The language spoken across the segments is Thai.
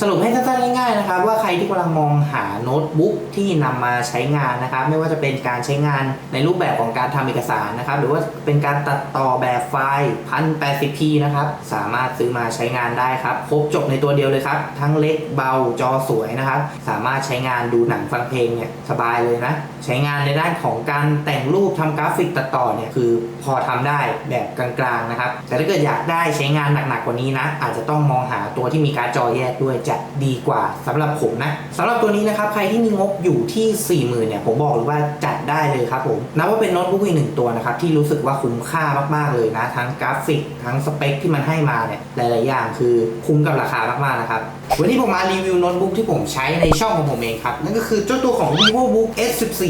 สรุปให้สั้นๆง่ายๆนะครับว่าใครที่กำลังมองหาโน้ตบุ๊กที่นำมาใช้งานนะครับไม่ว่าจะเป็นการใช้งานในรูปแบบของการทำเอกสารนะครับหรือว่าเป็นการตัดต่อแบบไฟล์ 1080p นะครับสามารถซื้อมาใช้งานได้ครับครบจบในตัวเดียวเลยครับ ทั้งเล็กเบาจอสวยนะครับ สามารถใช้งานดูหนังฟังเพลงเนี่ยสบายเลยนะ ใช้งานในด้านของการแต่งรูปทำกราฟิกตัดต่อเนี่ยคือพอทำได้แบบกลางๆนะครับแต่ถ้าเกิดอยากได้ใช้งานหนักๆกว่านี้นะอาจจะต้องมองหาตัวที่มีการ์ดจอแยกด้วยจะดีกว่าสำหรับผมนะสำหรับตัวนี้นะครับใครที่มีงบอยู่ที่ 40,000เนี่ยผมบอกเลยว่าจัดได้เลยครับผมนับว่าเป็นโน้ตบุ๊กอีกหนึ่งตัวนะครับที่รู้สึกว่าคุ้มค่ามากๆเลยนะ ทั้งกราฟิก ทั้งสเปคที่มันให้มาเนี่ยหลาย ๆ อย่างคือคุ้มกับราคามาก ๆ นะครับวันนี้ผมมารีวิวโน้ตบุ๊กที่ผมใช้ในช่องของผมเองครับนั่นก็คือเจ้าตัวของ vivobook S14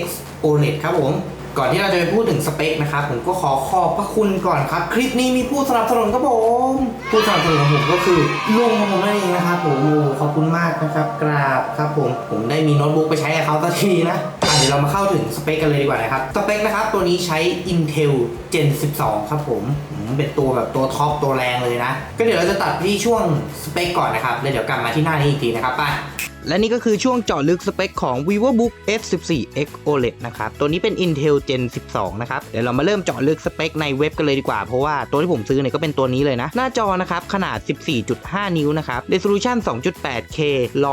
X OLED ครับผม ก่อนที่เราจะไปพูดถึงสเปคนะครับผมก็ขอขอบพระคุณก่อนครับ คลิปนี้มีผู้สนับสนุนครับผมผู้สนับสนุนของผมก็คือลุงของผมนั่นเองนะครับผมขอบคุณมากนะครับกราบครับผมผมได้มีโน้ตบุ๊กไปใช้กับเขาสักทีนะเดี๋ยวเรามาเข้าถึงสเปคกันเลยดีกว่านะครับสเปคนะครับตัวนี้ใช้ Intel Gen 12 ครับผมอืมเป็นตัวแบบตัวท็อปตัวแรงเลยนะ ก็เดี๋ยวเราจะตัดที่ช่วงสเปคก่อนนะครับแล้วเดี๋ยวกลับมาที่หน้านี้อีกทีนะครับไป และนี่ก็คือช่วงเจาะลึกสเปคของ vivobook S14X OLED นะครับ ตัวนี้เป็น Intel Gen 12 นะครับ เดี๋ยวเรามาเริ่มเจาะลึกสเปคในเว็บกันเลยดีกว่า เพราะว่าตัวที่ผมซื้อเนี่ยก็เป็นตัวนี้เลยนะ หน้าจอนะครับ ขนาด 14.5 นิ้วนะครับ resolution 2.8K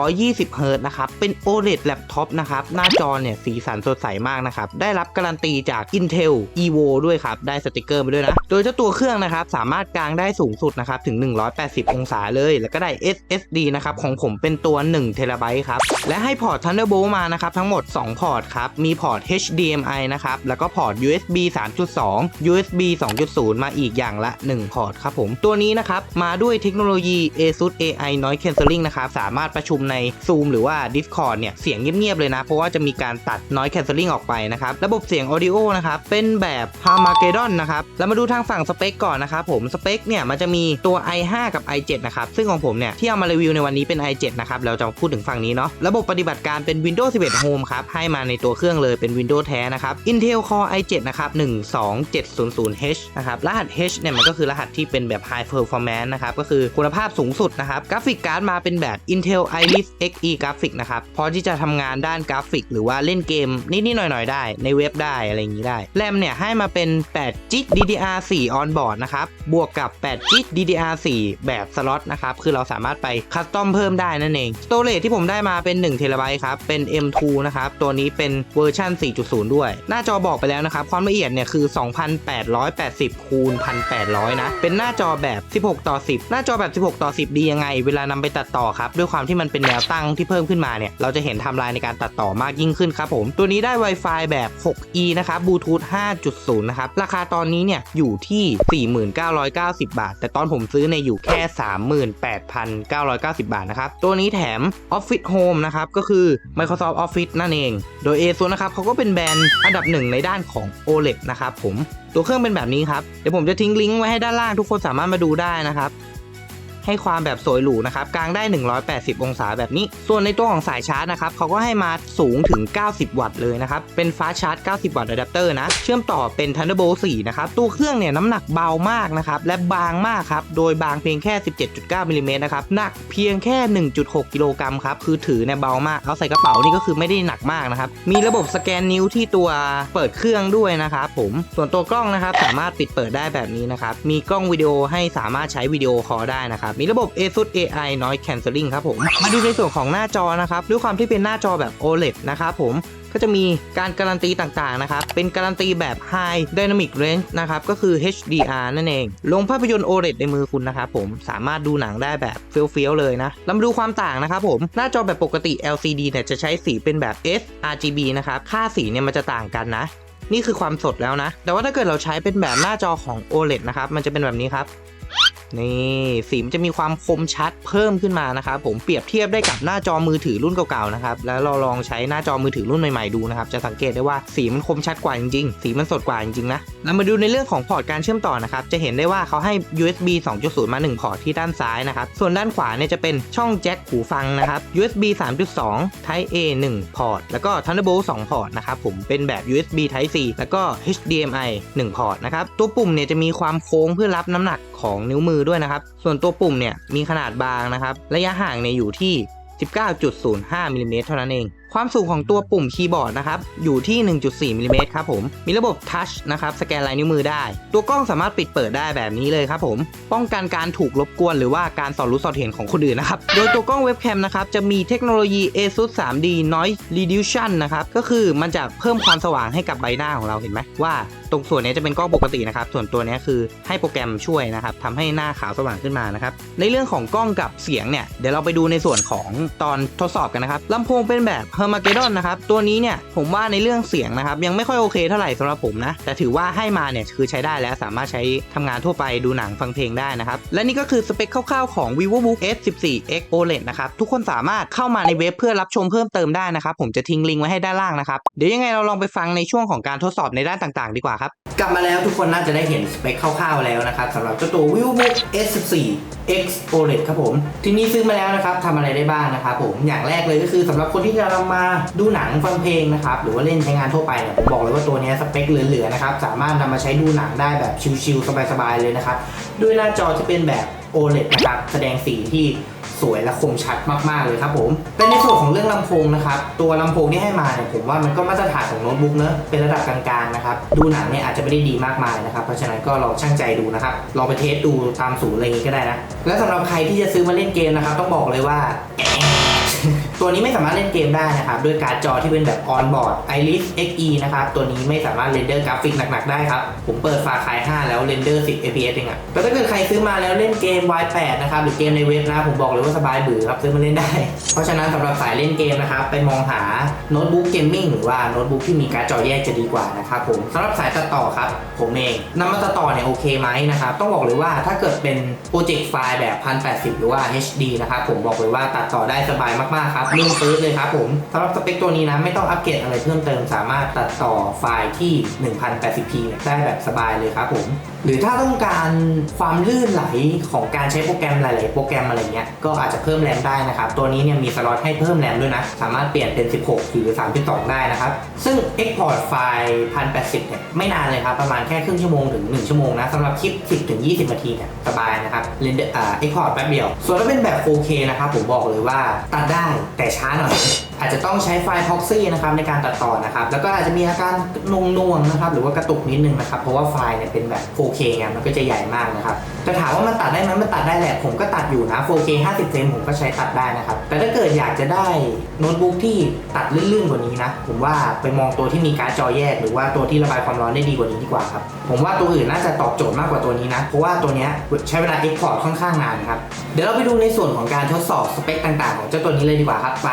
120 Hz นะครับ เป็น OLED laptop นะครับ หน้าจอเนี่ยสีสันสดใสมากนะครับ ได้รับการันตีจาก Intel Evo ด้วยครับ ได้สติกเกอร์มาด้วยนะ โดยเจ้าตัวเครื่องนะครับสามารถกางได้สูงสุดนะครับถึง 180 องศาเลย แล้วก็ได้ SSD นะครับของผมเป็นตัว1 t b ครับ และให้พอร์ต Thunderbolt มานะครับ ทั้งหมด 2 พอร์ตครับ มีพอร์ต HDMI นะครับ แล้วก็พอร์ต USB 3.2 USB 2.0 มาอีกอย่างละ 1 พอร์ตครับผม ตัวนี้นะครับ มาด้วยเทคโนโลยี ASUS AI Noise Cancelling นะครับ สามารถประชุมใน Zoom หรือว่า Discord เนี่ย เสียงเงียบๆเลยนะ เพราะว่าจะมีการตัด Noise Cancelling ออกไปนะครับ ระบบเสียง Audio นะครับ เป็นแบบ Harmageddon นะครับ แล้วมาดูทางฝั่งสเปคก่อนนะครับผม สเปคเนี่ยมันจะมีตัว i5 กับ i7 นะครับ ซึ่งของผมเนี่ยที่เอามารีวิวในวันนี้เป็น i7 นะครับ เราจะพูดถึงฝั่งนี้เนาะระบบปฏิบัติการเป็น Windows 11 Home ครับ ให้มาในตัวเครื่องเลยเป็น Windows แท้นะครับ Intel Core i7 นะครับ 12700H นะครับ รหัส H เนี่ยมันก็คือรหัสที่เป็นแบบ High Performance นะครับ ก็คือคุณภาพสูงสุดนะครับ กราฟิกการ์ดมาเป็นแบบ Intel Iris Xe กราฟิกนะครับพอที่จะทำงานด้านกราฟิก หรือว่าเล่นเกมนิดๆหน่อยๆ ได้ ในเว็บได้อะไรอย่างนี้ได้แรมเนี่ยให้มาเป็น8 g b DDR4 on board นะครับบวกกับ8 g b DDR4 แบบสล็อตนะครับคือเราสามารถไปคัสตอมเพิ่มได้นั่นเองสโตรเรจที่ผมได้มาเป็น1 t b ครับ เป็น M2 นะครับ ตัวนี้เป็นเวอร์ชัน4.0 ด้วย หน้าจอบอกไปแล้วนะครับ ความละเอียดเนี่ยคือ 2880 คูณ 1800 นะ เป็นหน้าจอแบบ 16 ต่อ 10 หน้าจอแบบ 16 ต่อ 10 ดียังไง เวลานำไปตัดต่อครับ ด้วยความที่มันเป็นแนวตั้งที่เพิ่มขึ้นมาเนี่ย เราจะเห็นไทม์ไลน์ในการตัดต่อมากยิ่งขึ้นครับผม ตัวนี้ได้ Wi-Fi แบบ 6E นะครับบลูทูธ5.0 นะครับ ราคาตอนนี้เนี่ยอยู่ที่ 4990 บาท แต่ตอนผมซื้อเนี่ยอยู่แค่ 38,990 บาทนะครับ ตัวนี้แถม Office Home นะครับ ก็คือ Microsoft Office นั่นเอง โดย ASUS นะครับเขาก็เป็นแบรนด์อันดับหนึ่งในด้านของ OLED นะครับผม ตัวเครื่องเป็นแบบนี้ครับ เดี๋ยวผมจะทิ้งลิงก์ไว้ให้ด้านล่างทุกคนสามารถมาดูได้นะครับ ให้ความแบบสวยหรูนะครับกลางได้ 180 องศาแบบนี้ ส่วนในตัวของสายชาร์จนะครับเขาก็ให้มาสูงถึง 90 วัตต์เลยนะครับ เป็นฟ้าชาร์จ 90 วัตต์อะแดปเตอร์นะ เชื่อมต่อเป็น Thunderbolt 4 นะครับ ตัวเครื่องเนี่ยน้ำหนักเบามากนะครับ และบางมากครับ โดยบางเพียงแค่ 17.9มิลลิเมตรนะครับ หนักเพียงแค่ 1.6 กิโลกรัมครับ คือถือเนี่ยเบามาก เอาใส่กระเป๋านี่ก็คือไม่ได้หนักมากนะครับ มีระบบสแกนนิ้วที่ตัวเปิดเครื่องด้วยนะครับผม ส่วนตัวกล้องนะครับสามารถปิดเปิดได้แบบนี้นะครับ มีกล้องวิดีโอให้สามารถใช้วิดีโอคอลได้นะครับมีระบบ ASUS AI Noise Cancelling ครับผม มาดูในส่วนของหน้าจอนะครับ ด้วยความที่เป็นหน้าจอแบบ OLED นะครับผมก็จะมีการการันตีต่างๆ นะครับ เป็นการันตีแบบ High Dynamic Range นะครับ ก็คือ HDR นั่นเอง ลงภาพยนตร์ OLED ในมือคุณนะครับผม สามารถดูหนังได้แบบเฟี้ยวๆ เลยนะ เรามาดูความต่างนะครับผม หน้าจอแบบปกติ LCD เนี่ยจะใช้สีเป็นแบบ sRGB นะครับ ค่าสีเนี่ยมันจะต่างกันนะ นี่คือความสดแล้วนะ แต่ว่าถ้าเกิดเราใช้เป็นแบบหน้าจอของ OLED นะครับ มันจะเป็นแบบนี้ครับ นี่สีมันจะมีความคมชัดเพิ่มขึ้นมานะครับผมเปรียบเทียบได้กับหน้าจอมือถือรุ่นเก่าๆนะครับแล้วเราลองใช้หน้าจอมือถือรุ่นใหม่ๆดูนะครับจะสังเกตได้ว่าสีมันคมชัดกว่าจริงๆสีมันสดกว่าจริงๆนะเรามาดูในเรื่องของพอร์ตการเชื่อมต่อนะครับจะเห็นได้ว่าเขาให้ USB 2.0 มา 1 พอร์ตที่ด้านซ้ายนะครับส่วนด้านขวาเนี่ยจะเป็นช่องแจ็คหูฟังนะครับ USB 3.2 Type A 1 พอร์ตแล้วก็ Thunderbolt 2 พอร์ตนะครับผมเป็นแบบ USB Type C แล้วก็ HDMI 1 พอร์ตนะครับตัวปุ่มเนี่ยจะมีความโค้งเพื่อรับน้ำหนัก ของนิ้วมือด้วยนะครับ ส่วนตัวปุ่มเนี่ยมีขนาดบางนะครับ ระยะห่างเนี่ยอยู่ที่ 19.05มิลลิเมตรเท่านั้นเอง ความสูงของตัวปุ่มคีย์บอร์ดนะครับอยู่ที่ 1.4มิลลิเมตรครับผมมีระบบทัชนะครับสแกนลายนิ้วมือได้ ตัวกล้องสามารถปิดเปิดได้แบบนี้เลยครับผม ป้องกันการถูกรบกวนหรือว่าการสอดรู้สอดเห็นของคนอื่นนะครับโดยตัวกล้องเว็บแคมนะครับจะมีเทคโนโลยี ASUS 3D Noise Reduction นะครับก็คือมันจะเพิ่มความสว่างให้กับใบหน้าของเราเห็นไหมว่าตรงส่วนนี้จะเป็นกล้องปกตินะครับ ส่วนตัวนี้คือให้โปรแกรมช่วยนะครับทำให้หน้าขาวสว่างขึ้นมานะครับ ในเรื่องของกล้องกับเสียงเนี่ย เดี๋ยวเราไปดูในส่วนของตอนทดสอบกันนะครับลำโพงเป็นแบบ h e r m a g e d d o n นะครับ ตัวนี้เนี่ยผมว่าในเรื่องเสียงนะครับ ยังไม่ค่อยโอเคเท่าไหร่สำหรับผมนะ แต่ถือว่าให้มาเนี่ยคือใช้ได้แล้วสามารถใช้ทำงานทั่วไปดูหนังฟังเพลงได้นะครับ และนี่ก็คือสเปคคร่าวๆของ vivobook S14x OLED นะครับ ทุกคนสามารถเข้ามาในเว็บเพื่อรับชมเพิ่มเติมได้นะครับ ผมจะทิ้งลิงก์ไว้ให้ด้านล่างนะครับ เดี๋ยวยังไงเราลองไปฟังในช่วงของการทดสอบในด้านต่างๆ ดีกว่าครับ กลับมาแล้วทุกคนน่าจะได้เห็นสเปคคร่าวๆแล้วนะครับสำหรับเจ้าตัว vivobook S14 X OLED ครับผม ทีนี้ซื้อมาแล้วนะครับทำอะไรได้บ้างนะครับผมอย่างแรกเลยก็คือสำหรับคนที่จะนำมาดูหนังฟังเพลงนะครับหรือว่าเล่นใช้งานทั่วไปเนี่ยผมบอกเลยว่าตัวนี้สเปคเหลือๆนะครับสามารถนำมาใช้ดูหนังได้แบบชิลๆสบายๆเลยนะครับด้วยหน้าจอที่เป็นแบบ OLED นะครับแสดงสีที่ สวยและคมชัดมากๆเลยครับผม เป็นในส่วนของเรื่องลำโพงนะครับ ตัวลำโพงที่ให้มาเนี่ยผมว่ามันก็มาตรฐานของโน้ตบุ๊กเนอะเป็นระดับกลางๆนะครับ ดูหนังเนี่ยอาจจะไม่ได้ดีมากมายนะครับ เพราะฉะนั้นก็ลองช่างใจดูนะครับ ลองไปเทสดูตามศูนย์อะไรอย่างงี้ก็ได้นะ และสำหรับใครที่จะซื้อมาเล่นเกมนะครับ ต้องบอกเลยว่า ตัวนี้ไม่สามารถเล่นเกมได้นะครับด้วยการ์ดจอที่เป็นแบบ on board Iris Xe นะครับตัวนี้ไม่สามารถเรนเดอร์กราฟิกหนักๆได้ครับ ผมเปิดฟาคาย 5 แล้วเรนเดอร์10 fps เองอะแต่ถ้าเกิดใครซื้อมาแล้วเล่นเกม Y8 นะครับหรือเกมในเว็บนะผมบอกเลยว่าสบายบือครับซื้อมาเล่นได้ เพราะฉะนั้นสำหรับสายเล่นเกมนะครับไปมองหาโน้ตบุ๊กเกมมิ่งหรือว่าโน้ตบุ๊กที่มีการ์ดจอแยกจะดีกว่านะครับผมสำหรับสายตัดต่อครับผมเองนำมาตัดต่อเนี่ยโอเคไหมนะครับต้องบอกเลยว่าถ้าเกิดเป็นโปรเจกต์ไฟล์แบบ1080 หรือว่า HD นะครับผมบอกเลยว่าตัดต่อได้สบายมากๆครับนิ่งปื๊ดเลยครับผมสำหรับสเปคตัวนี้นะไม่ต้องอัปเกรดอะไรเพิ่มเติมสามารถตัดต่อไฟล์ที่ 1080p เนี่ยได้แบบสบายเลยครับผม หรือถ้าต้องการความลื่นไหลของการใช้โปรแกรมหลาย ๆ โปรแกรมอะไรเงี้ยก็อาจจะเพิ่มแรมได้นะครับ ตัวนี้เนี่ยมีสล็อตให้เพิ่มแรมด้วยนะ สามารถเปลี่ยนเป็น 16 หรือ 32 ได้นะครับ ซึ่ง Export ไฟล์1080เนี่ยไม่นานเลยครับ ประมาณแค่ครึ่งชั่วโมงถึง 1 ชั่วโมงนะสำหรับคลิป 10 ถึง 20 นาทีเนี่ยสบายนะครับเรนเดอร์อ่า Export แป๊บเดียว ส่วนถ้าเป็นแบบ 4K นะครับผมบอกเลยว่าตัดได้แต่ช้าหน่อย อาจจะต้องใช้ไฟล์ proxy นะครับในการตัดต่อนะครับ แล้วก็อาจจะมีอาการนงนวงนะครับหรือว่ากระตุกนิดนึงนะครับ เพราะว่าไฟล์เนี่ยเป็นแบบ 4K ไงมันก็จะใหญ่มากนะครับจะถามว่ามันตัดได้ไหมมันตัดได้แหละ ผมก็ตัดอยู่นะ 4K 50เฟรมผมก็ใช้ตัดได้นะครับ แต่ถ้าเกิดอยากจะได้โน้ตบุ๊กที่ตัดลื่นๆกว่านี้นะ ผมว่าไปมองตัวที่มีการ์ดจอแยก หรือว่าตัวที่ระบายความร้อนได้ดีกว่านี้ดีกว่าครับ ผมว่าตัวอื่นน่าจะตอบโจทย์มากกว่าตัวนี้นะ เพราะว่าตัวเนี้ยใช้เวลา export ค่อนข้างนานครับ เดี๋ยวเราไปดูในส่วนของการทดสอบสเปคต่างๆ ของเจ้าตัวนี้เลยดีกว่าครับ ไป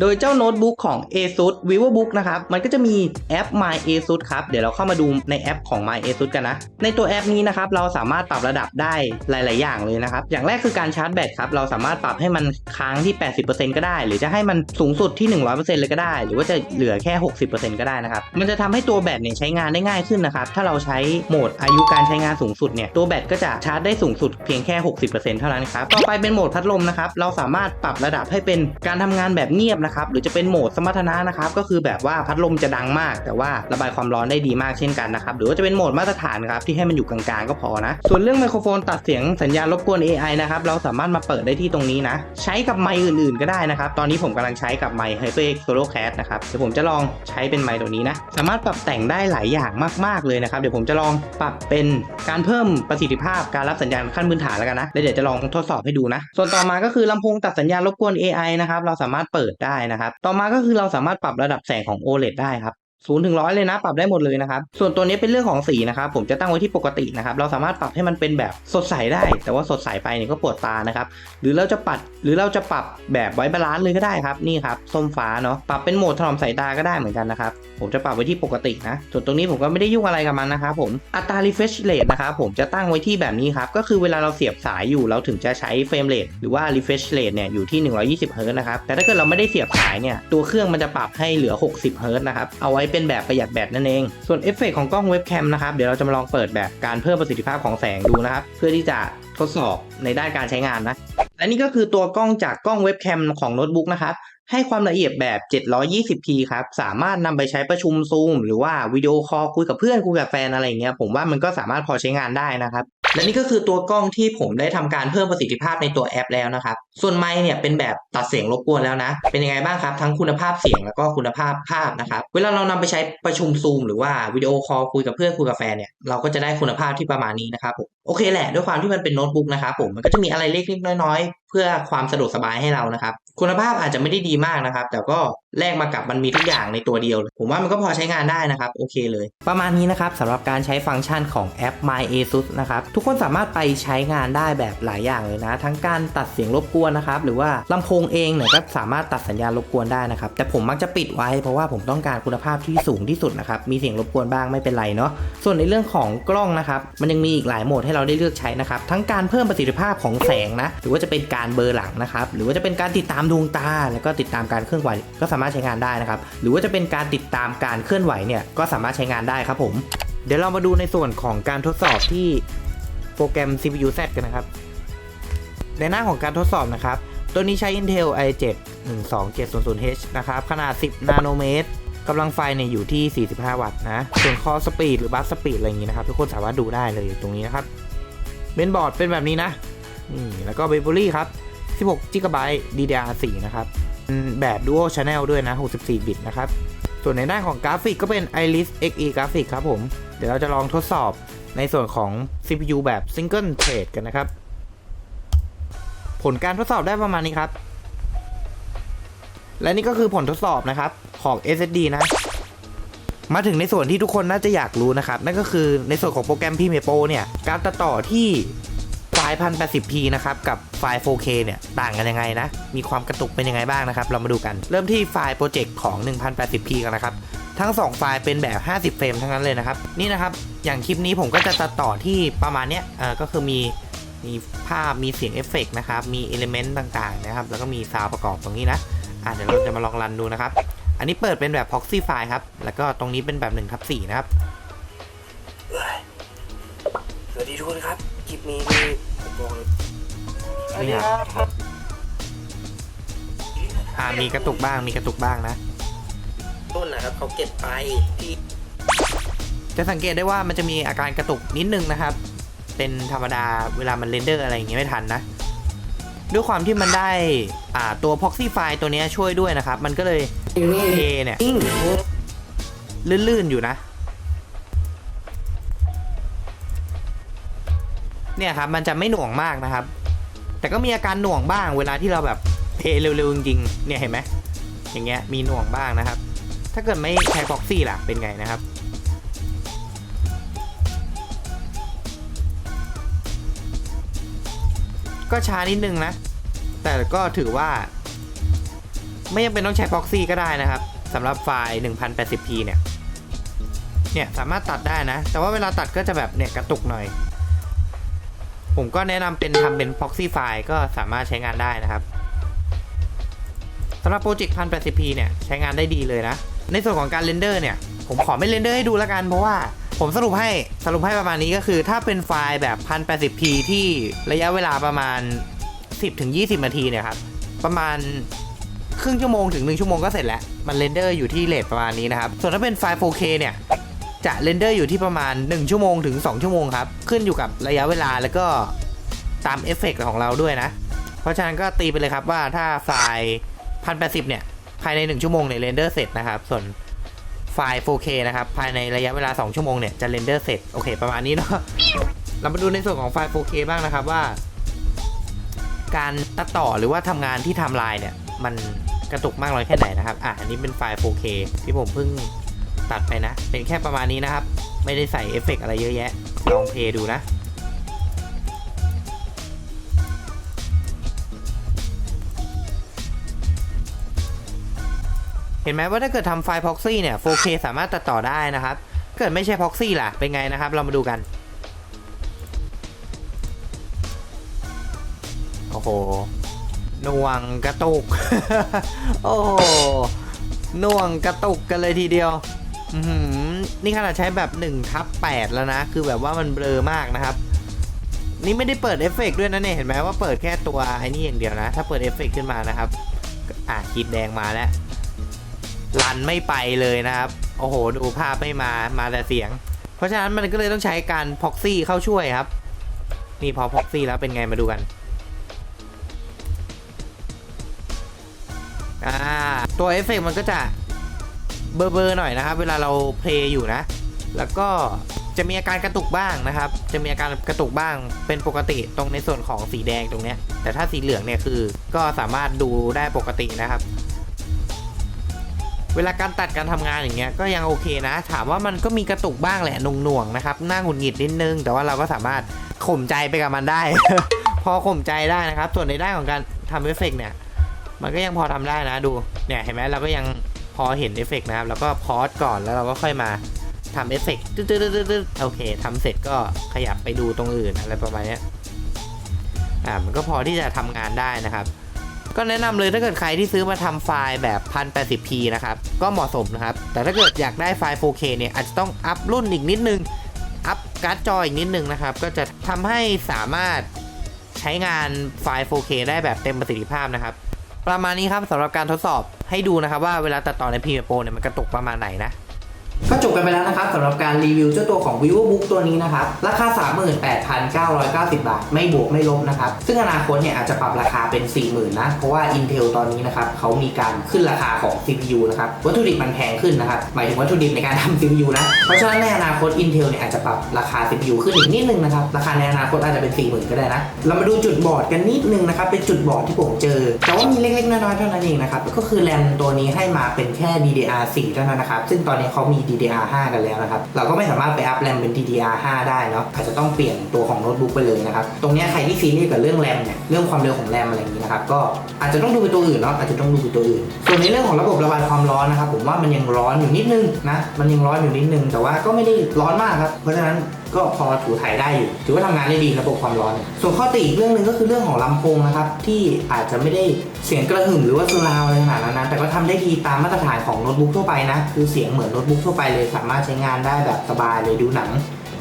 โดยเจ้าโน้ตบุ๊กของ ASUS VivoBook นะครับ มันก็จะมีแอป My ASUS ครับ เดี๋ยวเราเข้ามาดูในแอปของ My ASUS กันนะ ในตัวแอปนี้นะครับ เราสามารถปรับระดับได้หลาย ๆ อย่างเลยนะครับ อย่างแรกคือการชาร์จแบตครับ เราสามารถปรับให้มันค้างที่ 80%ก็ได้ หรือจะให้มันสูงสุดที่ 100%เลยก็ได้ หรือว่าจะเหลือแค่ 60%ก็ได้นะครับ มันจะทำให้ตัวแบตเนี่ยใช้งานได้ง่ายขึ้นนะครับ ถ้าเราใช้โหมดอายุการใช้งานสูงสุดเนี่ย ตัวแบตก็จะชาร์จได้สูงสุดเพียงแค่ 60%เท่านั้นครับ ต่อไปเป็นโหมดพัดลมนะครับ เราสามารถปรับระดับให้เป็นการทำงานแบบเงียบนะครับหรือจะเป็นโหมดสมรรถนะนะครับก็คือแบบว่าพัดลมจะดังมาก แต่ว่าระบายความร้อนได้ดีมากเช่นกันนะครับหรือว่าจะเป็นโหมดมาตรฐานครับที่ให้มันอยู่กลางๆก็พอนะ ส่วนเรื่องไมโครโฟนตัดเสียงสัญญาณรบกวน AI นะครับเราสามารถมาเปิดได้ที่ตรงนี้นะ ใช้กับไมค์อื่นๆ ก็ได้นะครับ ตอนนี้ผมกำลังใช้กับไมค์ HyperX Solo Cast นะครับเดี๋ยวผมจะลองใช้เป็นไมค์ตัวนี้นะสามารถปรับแต่งได้หลายอย่างมากๆเลยนะครับเดี๋ยวผมจะลองปรับเป็นการเพิ่มประสิทธิภาพการรับสัญญาณขั้นพื้นฐานแล้วกันนะแล้วเดี๋ยวจะลองทดสอบให้ดูนะ ส่วนต่อมาก็คือลำโพงตัดสัญญาณรบกวน AI นะครับเราสามารถเปิดได้นะครับ ต่อมาก็คือเราสามารถปรับระดับแสงของ OLED ได้ครับ ศูนย์ถึงร้อยเลยนะ ปรับได้หมดเลยนะครับ ส่วนตัวนี้เป็นเรื่องของสีนะครับ ผมจะตั้งไว้ที่ปกตินะครับ เราสามารถปรับให้มันเป็นแบบสดใสได้ แต่ว่าสดใสไปเนี่ยก็ปวดตานะครับ หรือเราจะปัด หรือเราจะปรับแบบไว้บาลานซ์เลยก็ได้ครับ นี่ครับ ส้มฟ้าเนาะ ปรับเป็นโหมดถนอมสายตาก็ได้เหมือนกันนะครับ ผมจะปรับไว้ที่ปกตินะ ส่วนตรงนี้ผมก็ไม่ได้ยุ่งอะไรกับมันนะครับผม อัตรา refresh rate นะครับ ผมจะตั้งไว้ที่แบบนี้ครับ ก็คือเวลาเราเสียบสายอยู่ เราถึงจะใช้ frame rate หรือว่า refresh rate เนี่ยอยู่ที่ 120 Hz นะครับ แต่ถ้าเกิดเราไม่ได้เสียบสายเนี่ย ตัวเครื่องมันจะปรับให้เหลือ 60 Hz นะครับ เอาไว้เป็นแบบประหยัดแบตนั่นเอง ส่วนเอฟเฟกของกล้องเว็บแคมนะครับ เดี๋ยวเราจะมาลองเปิดแบบการเพิ่มประสิทธิภาพของแสงดูนะครับ เพื่อที่จะทดสอบในด้านการใช้งานนะและนี่ก็คือตัวกล้องจากกล้องเว็บแคมของโน้ตบุ๊กนะครับให้ความละเอียดแบบ 720p ครับ สามารถนำไปใช้ประชุมซูม หรือว่าวิดีโอคอลคุยกับเพื่อนคุยกับแฟนอะไรเงี้ย ผมว่ามันก็สามารถพอใช้งานได้นะครับ และนี่ก็คือตัวกล้องที่ผมได้ทำการเพิ่มประสิทธิภาพในตัวแอปแล้วนะครับ ส่วนไมค์เนี่ยเป็นแบบตัดเสียงรบกวนแล้วนะ เป็นยังไงบ้างครับ ทั้งคุณภาพเสียงแล้วก็คุณภาพภาพนะครับ เวลาเรานำไปใช้ประชุมซูมหรือว่าวิดีโอคอลคุยกับเพื่อนคุยกับแฟนเนี่ย เราก็จะได้คุณภาพที่ประมาณนี้นะครับผมโอเคแหละด้วยความที่มันเป็นโน้ตบุ๊กนะครับผมมันก็จะมีอะไรเล็กๆน้อยๆ เพื่อความสะดวกสบายให้เรานะครับ คุณภาพอาจจะไม่ได้ดีมากนะครับ แต่ก็แลกมากับมันมีทุกอย่างในตัวเดียวเลยผมว่ามันก็พอใช้งานได้นะครับ โอเคเลย ประมาณนี้นะครับสำหรับการใช้ฟังก์ชันของแอป My ASUS นะครับ ทุกคนสามารถไปใช้งานได้แบบหลายอย่างเลยนะ ทั้งการตัดเสียงรบกวนนะครับ หรือว่าลำโพงเองเนี่ยก็สามารถตัดสัญญาณรบกวนได้นะครับ แต่ผมมักจะปิดไว้เพราะว่าผมต้องการคุณภาพที่สูงที่สุดนะครับมีเสียงรบกวนบ้างไม่เป็นไรเนาะส่วนในเรื่องของกล้องนะครับมันยังมีอีกหลายโหมดให้เราได้เลือกใช้นะครับทั้งการเพิ่มประสิทธิภาพของแสงนะหรือว่าจะเป็นการเบอร์หลังนะครับหรือว่าจะเป็นการติดตามดวงตาแล้วก็ติดตามการเคลื่อนไหวก็สามารถใช้งานได้นะครับ หรือว่าจะเป็นการติดตามการเคลื่อนไหวเนี่ยก็สามารถใช้งานได้ครับผม เดี๋ยวเรามาดูในส่วนของการทดสอบที่โปรแกรม CPU Z กันนะครับ ในหน้าของการทดสอบนะครับ ตัวนี้ใช้ Intel i7 12700H นะครับ ขนาด 10 นาโนเมตรกำลังไฟเนี่ยอยู่ที่ 45 วัตต์นะ ส่วนคอสปีดหรือบัสสปีดอะไรอย่างนี้นะครับ ทุกคนสามารถดูได้เลยตรงนี้นะครับเบนบอร์ดเป็นแบบนี้นะนี่แล้วก็เบเบอรี่ครับ 16 g b DDR4 นะครับแบบ Dual Channel ด้วยนะ 64 บิตนะครับ ส่วนในด้านของกราฟิกก็เป็น Iris Xe Graphics ครับผม เดี๋ยวเราจะลองทดสอบในส่วนของ CPU แบบ Single Thread กันนะครับ ผลการทดสอบได้ประมาณนี้ครับ และนี่ก็คือผลทดสอบนะครับของ SSD นะมาถึงในส่วนที่ทุกคนน่าจะอยากรู้นะครับ นั่นก็คือในส่วนของโปรแกรม Premiere เนี่ย การตัดต่อที่ ล์ 1080p นะครับกับไฟล์ 4K เนี่ยต่างกันยังไงนะ มีความกระตุกเป็นยังไงบ้างนะครับ เรามาดูกัน เริ่มที่ไฟล์โปรเจกต์ของ 1080p กันนะครับ ทั้ง 2 ไฟล์เป็นแบบ 50 เฟรมทั้งนั้นเลยนะครับ นี่นะครับ อย่างคลิปนี้ผมก็จะตัดต่อที่ประมาณเนี้ยเออก็คือมีมีภาพมีเสียงเอฟเฟกต์นะครับ มีเอลิเมนต์ต่างๆนะครับ แล้วก็มีซาวประกอบตรงนี้นะอะเดี๋ยวเราจะมาลองรันดูนะครับ อันนี้เปิดเป็นแบบ proxy file ครับ แล้วก็ตรงนี้เป็นแบบ1ทับ4นะครับ สวัสดีทุกคนครับ คลิปนี้ บอกเลยนี่ครับอ่ามีกระตุกบ้างมีกระตุกบ้างนะ ต้นนะครับเขาเก็บไปที่จะสังเกตได้ว่ามันจะมีอาการกระตุกนิดนึงนะครับ เป็นธรรมดาเวลามันเรนเดอร์อะไรอย่างเงี้ยไม่ทันนะ ด้วยความที่มันได้อ่าตัว proxy file ตัวเนี้ยช่วยด้วยนะครับ มันก็เลย A เนี่ยอิงลื่นๆอยู่นะ เนี่ยครับมันจะไม่หน่วงมากนะครับ แต่ก็มีอาการหน่วงบ้างเวลาที่เราแบบเพล่เร็วๆจริงๆเนี่ยเห็นไหมอย่างเงี้ยมีหน่วงบ้างนะครับ ถ้าเกิดไม่ใช้ proxy ล่ะเป็นไงนะครับก็ช้านิดนึงนะ แต่ก็ถือว่า ไม่จำเป็นต้องใช้ proxy ก็ได้นะครับสำหรับไฟล์ 1080p เนี่ย เนี่ย สามารถตัดได้นะ แต่ว่าเวลาตัดก็จะแบบเนี่ยกระตุกหน่อย ผมก็แนะนำเป็นทำเป็น proxy ไฟล์ก็สามารถใช้งานได้นะครับสำหรับโปรเจกต์ 1080p เนี่ย ใช้งานได้ดีเลยนะ ในส่วนของการเรนเดอร์เนี่ย ผมขอไม่เรนเดอร์ให้ดูล้วกัน เพราะว่าผมสรุปให้สรุปให้ประมาณนี้ก็คือ ถ้าเป็นไฟล์แบบ 1080p ที่ระยะเวลาประมาณ 10-20 นาทีเนี่ยครับ ประมาณครึ่งชั่วโมงถึง 1 ชั่วโมงก็เสร็จแล้ว มันเรนเดอร์อยู่ที่เรทประมาณนี้นะครับ ส่วนถ้าเป็นไฟล์ 4K เนี่ย จะเรนเดอร์อยู่ที่ประมาณ 1 ชั่วโมงถึง 2 ชั่วโมงครับ ขึ้นอยู่กับระยะเวลาแล้วก็ตามเอฟเฟกต์ของเราด้วยนะ เพราะฉะนั้นก็ตีไปเลยครับว่าถ้าไฟล์1080เนี่ย ภายใน 1 ชั่วโมงเนี่ยเรนเดอร์เสร็จนะครับ ส่วนไฟล์ 4K นะครับ ภายในระยะเวลา 2 ชั่วโมงเนี่ยจะเรนเดอร์เสร็จโอเค ประมาณนี้เนาะเรามาดูในส่วนของไฟล์ 4K บ้างนะครับว่า การตัดต่อหรือว่าทำงานที่ทำลายเนี่ย มันกระตุกมากน้อยแค่ไหนนะครับ อะ อันนี้เป็นไฟล์ 4K ที่ผมเพิ่ง ตัดไปนะ เป็นแค่ประมาณนี้นะครับ ไม่ได้ใส่เอฟเฟกต์อะไรเยอะแยะ ลองเพลย์ดูนะ เห็นไหมว่าถ้าเกิดทำไฟล์ proxy เนี่ย 4K สามารถตัดต่อได้นะครับ เกิดไม่ใช่ proxy ล่ะ เป็นไงนะครับ เรามาดูกัน โอ้โหน่วงกระตุก โอ้โหน่วงกระตุกกันเลยทีเดียว นี่ขนาดใช้แบบ1ทับ8แล้วนะ คือแบบว่ามันเบลอมากนะครับ นี่ไม่ได้เปิดเอฟเฟกด้วยนะเนี่ย เห็นไหมว่าเปิดแค่ตัวไอ้นี่อย่างเดียวนะ ถ้าเปิดเอฟเฟกขึ้นมานะครับ อะขีดแดงมาแล้วรันไม่ไปเลยนะครับ โอ้โห ดูภาพไม่มา มาแต่เสียง เพราะฉะนั้นมันก็เลยต้องใช้การพ็อกซี่เข้าช่วยครับ นี่พอพ็อกซี่แล้วเป็นไงมาดูกันอ่าตัวเอฟเฟกมันก็จะ เบอร์เบอร์หน่อยนะครับ เวลาเราเพลย์อยู่นะ แล้วก็จะมีอาการกระตุกบ้างนะครับ จะมีอาการกระตุกบ้างเป็นปกติตรงในส่วนของสีแดงตรงเนี้ย แต่ถ้าสีเหลืองเนี่ยคือ ก็สามารถดูได้ปกตินะครับ เวลาการตัดการทำงานอย่างเงี้ยก็ยังโอเคนะ ถามว่ามันก็มีกระตุกบ้างแหละหน่วงๆนะครับหน้าหงุดหงิดนิดนึง แต่ว่าเราก็สามารถข่มใจไปกับมันได้ พอข่มใจได้นะครับ ส่วนในด้านของการทำเอฟเฟกต์เนี่ย มันก็ยังพอทำได้นะดู เนี่ยเห็นไหมเราก็ยัง พอเห็นเอฟเฟกต์นะครับ แล้วก็พอสก่อนแล้วเราก็ค่อยมาทำเอฟเฟกต์ตึ๊ดๆโอเคทำเสร็จก็ขยับไปดูตรงอื่นอะไรประมาณนี้อ่ามันก็พอที่จะทำงานได้นะครับก็แนะนำเลยถ้าเกิดใครที่ซื้อมาทำไฟล์แบบ 1080p นะครับ ก็เหมาะสมนะครับ แต่ถ้าเกิดอยากได้ไฟล์ 4K เนี่ย อาจจะต้องอัพรุ่นอีกนิดนึง อัพการ์ดจออีกนิดนึงนะครับ ก็จะทำให้สามารถใช้งานไฟล์ 4K ได้แบบเต็มประสิทธิภาพนะครับ ประมาณนี้ครับสำหรับการทดสอบให้ดูนะครับว่าเวลาตัดต่อในพีเอโปเนี่ยมันกระตุกประมาณไหนนะ ก็จบกันไปแล้วนะครับสำหรับการรีวิวเจ้าตัวของ vivobook ตัวนี้นะครับ ราคา 38,990 บาท ไม่บวกไม่ลบนะครับ ซึ่งอนาคตเนี่ยอาจจะปรับราคาเป็น 40,000นะ เพราะว่า Intel ตอนนี้นะครับเขามีการขึ้นราคาของ CPU นะครับ วัตถุดิบมันแพงขึ้นนะครับ หมายถึงวัตถุดิบในการทำ CPU นะ เพราะฉะนั้นในอนาคต Intel เนี่ยอาจจะปรับราคา CPU ขึ้นอีกนิดนึงนะครับ ราคาในอนาคตอาจจะเป็น 40,000 ก็ได้นะ เรามาดูจุดบอดกันนิดนึงนะครับ เป็นจุดบอดที่ผมเจอ แต่ว่ามีเล็กๆน้อยๆเท่านั้นเองนะครับ ก็คือแรมตัวนี้ให้มาเป็นแค่ DDR4 เท่านั้นนะครับ ซึ่งตอนนี้เขามี DDR5 กันแล้วนะครับ เราก็ไม่สามารถไปอัพแรมเป็น DDR5 ได้เนาะอาจจะต้องเปลี่ยนตัวของโน้ตบุ๊กไปเลยนะครับ ตรงนี้ใครที่ซีเรียสกับเรื่องแรมเนี่ยเรื่องความเร็วของแรมอะไรอย่างนี้นะครับก็อาจจะต้องดูเป็นตัวอื่นเนาะอาจจะต้องดูเป็นตัวอื่น ส่วนในเรื่องของระบบระบายความร้อนนะครับผมว่ามันยังร้อนอยู่นิดนึงนะมันยังร้อนอยู่นิดนึงแต่ว่าก็ไม่ได้ร้อนมากครับเพราะฉะนั้น ก็พอถูถ่ายได้อยู่ ถือว่าทำงานได้ดีระบบความร้อน ส่วนข้อติอีกเรื่องหนึ่งก็คือเรื่องของลำโพงนะครับ ที่อาจจะไม่ได้เสียงกระหึ่มหรือว่าซูราวอะไรขนาดนั้นนะแต่ก็ทำได้ดีตามมาตรฐานของโน้ตบุ๊กทั่วไปนะ คือเสียงเหมือนโน้ตบุ๊กทั่วไปเลยสามารถใช้งานได้แบบสบายเลยดูหนัง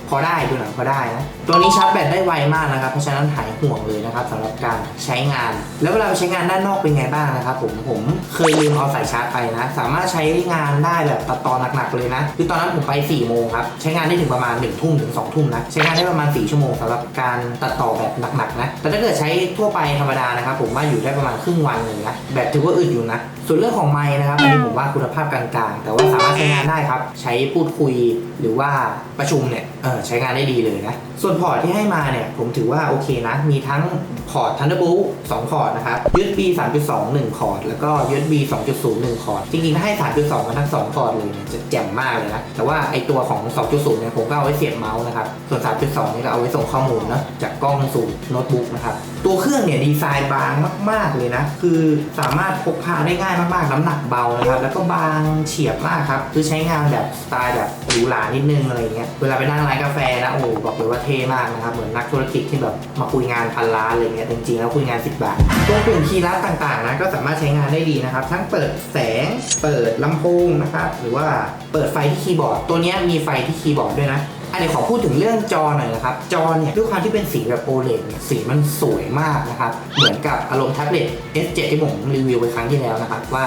พอได้ดูหนังพอได้นะ ตัวนี้ชาร์จแบตได้ไวมากนะครับ เพราะฉะนั้นหายห่วงเลยนะครับสำหรับการใช้งาน แล้วเวลาไปใช้งานด้านนอกเป็นไงบ้างนะครับผมผมเคยลืมเอาสายชาร์จไปนะ สามารถใช้งานได้แบบตัดต่อหนักๆเลยนะ คือตอนนั้นผมไป4โมงครับ ใช้งานได้ถึงประมาณ1ทุ่มถึง2ทุ่มนะ ใช้งานได้ประมาณ 4 ชั่วโมงสำหรับการตัดต่อแบบหนักๆนะ แต่ถ้าเกิดใช้ทั่วไปธรรมดานะครับผมว่าอยู่ได้ประมาณครึ่งวันเลยนะ แบตถือว่าอึดอยู่นะ ส่วนเรื่องของไมค์นะครับอันนี้ผมว่าคุณภาพกลางๆ แต่ว่าสามารถใช้งานได้ครับ ใช้พูดคุยหรือว่าประชุมเนี่ยเออใช้งานได้ดีเลยนะส่วนพอร์ตที่ให้มาเนี่ย ผมถือว่าโอเคนะ มีทั้งพอร์ต Thunderbolt 2 พอร์ตนะครับ USB 3.2 1คอร์ดแล้วก็ USB 2.0 1คอร์ดจริงๆ ถ้าให้ 3.2 มาทั้ง2คอร์ดเลยเนี่ยจะแจ่มมากเลยนะ แต่ว่าไอตัวของ 2.0 เนี่ย ผมก็เอาไว้เสียบเมาส์นะครับ ส่วน 3.2 นี่ยก็เอาไว้ส่งข้อมูลเนะจากกล้องสู่โน้ตบุ๊กนะครับ ตัวเครื่องเนี่ยดีไซน์บางมาก ๆ เลยนะ คือสามารถพกพาได้ง่ายมากๆ น้ำหนักเบานะครับ แล้วก็บางเฉียบมากครับ คือใช้งานแบบสไตล์แบบหรูหรานิดนึงอะไรเงี้ย เวลาไปนั่งร้านกาแฟนะ โอ้บอกเลยว่าเท่มากนะครับเหมือนนักธุรกิจที่แบบมาคุยงานพันล้านอะไรเงี้ยแต่จริงๆแล้วคุยงาน 10 บาทตัวปุ่มคีย์ลัดต่างๆนะก็สามารถใช้งานได้ดีนะครับ ทั้งเปิดแสงเปิดลำโพงนะครับหรือว่าเปิดไฟที่คีย์บอร์ด ตัวนี้มีไฟที่คีย์บอร์ดด้วยนะอันนี้ขอพูดถึงเรื่องจอหน่อยนะครับ จอเนี่ยด้วยความที่เป็นสีแบบ OLED เนี่ยสีมันสวยมากนะครับ เหมือนกับอารมณ์แท็บเล็ต S7 ที่ผมรีวิวไปครั้งที่แล้วนะครับ ว่า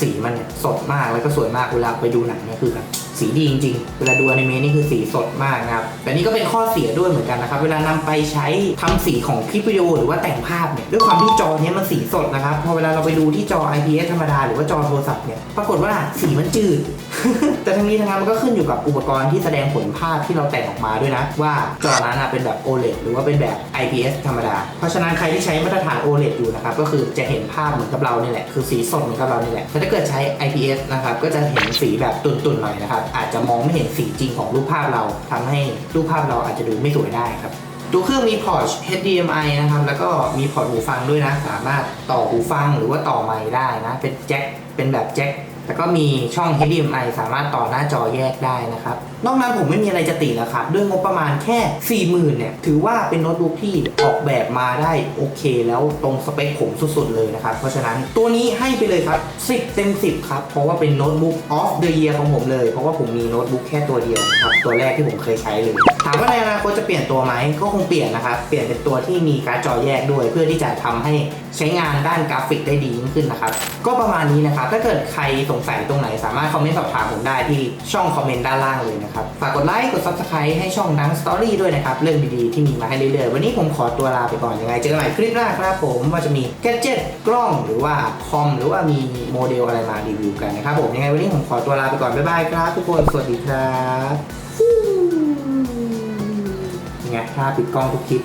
สีมันเนี่ยสดมากแล้วก็สวยมากเวลาไปดูหนังเนี่ยคือแบบ สีดีจริงๆ เวลาดูอนิเมะนี่คือสีสดมากนะครับ แต่นี่ก็เป็นข้อเสียด้วยเหมือนกันนะครับ เวลานำไปใช้ทำสีของคลิปวิดีโอหรือว่าแต่งภาพเนี่ย ด้วยความที่จอเนี้ยมันสีสดนะครับ พอเวลาเราไปดูที่จอ IPS ธรรมดาหรือว่าจอโทรศัพท์เนี่ย ปรากฏว่าสีมันจืด แต่ทั้งนี้ทั้งนั้นมันก็ขึ้นอยู่กับอุปกรณ์ที่แสดงผลภาพที่เราแต่งออกมาด้วยนะ ว่าจอนั้นเป็นแบบ OLED หรือว่าเป็นแบบ IPS ธรรมดา เพราะฉะนั้นใครที่ใช้มาตรฐาน OLED อยู่นะครับ ก็คือจะเห็นภาพเหมือนกับเรานี่แหละ คือสีสดเหมือนกับเรานี่แหละแต่ถ้าเกิดใช้ IPS นะครับ ก็จะเห็นสีแบบตุ่นๆหน่อยนะครับอาจจะมองไม่เห็นสีจริงของรูปภาพเราทำให้รูปภาพเราอาจจะดูไม่สวยได้ครับ ตัวเครื่องมีพอร์ต HDMI นะครับ แล้วก็มีพอร์ตหูฟังด้วยนะ สามารถต่อหูฟังหรือว่าต่อไมค์ได้นะ เป็นแจ็ค เป็นแบบแจ็ค แล้วก็มีช่อง HDMI สามารถต่อหน้าจอแยกได้นะครับ นอกนั้นผมไม่มีอะไรจะติแล้วครับ ด้วยงบประมาณแค่ 40,000เนี่ยถือว่าเป็นโน้ตบุ๊กที่ออกแบบมาได้โอเค แล้วตรงสเปคผมสุดๆเลยนะครับ เพราะฉะนั้นตัวนี้ให้ไปเลยครับ 10 เต็ม 10 ครับ เพราะว่าเป็นโน้ตบุ๊ก of the year ของผมเลย เพราะว่าผมมีโน้ตบุ๊กแค่ตัวเดียวครับตัวแรกที่ผมเคยใช้เลย ถามว่าในอนาคตจะเปลี่ยนตัวไหมก็คงเปลี่ยนนะครับเปลี่ยนเป็นตัวที่มีการ์ดจอแยกด้วย เพื่อที่จะทำให้ใช้งานด้านกราฟิกได้ดียิ่งขึ้นนะครับก็ประมาณนี้นะครับถ้าเกิดใครสงสัยตรงไหนสามารถคอมเมนต์สอบถามผมได้ที่ช่องคอมเมนต์ด้านล่างเลยนะครับนะครับฝากกดไลค์กด Subscribe ให้ช่องดังสตอรี่ด้วยนะครับเรื่องดีๆที่มีมาให้เรื่อยๆ วันนี้ผมขอตัวลาไปก่อนยังไง เจอกันใหม่คลิปหน้าครับผมว่าจะมีแกจิตกล้องหรือว่าคอมหรือว่ามีโมเดลอะไรมารีวิวกันนะครับผมยังไงวันนี้ผมขอตัวลาไปก่อนบ๊ายบายครับทุกคนสวัสดีครับยังไงถ้าปิดกล้องทุกคลิป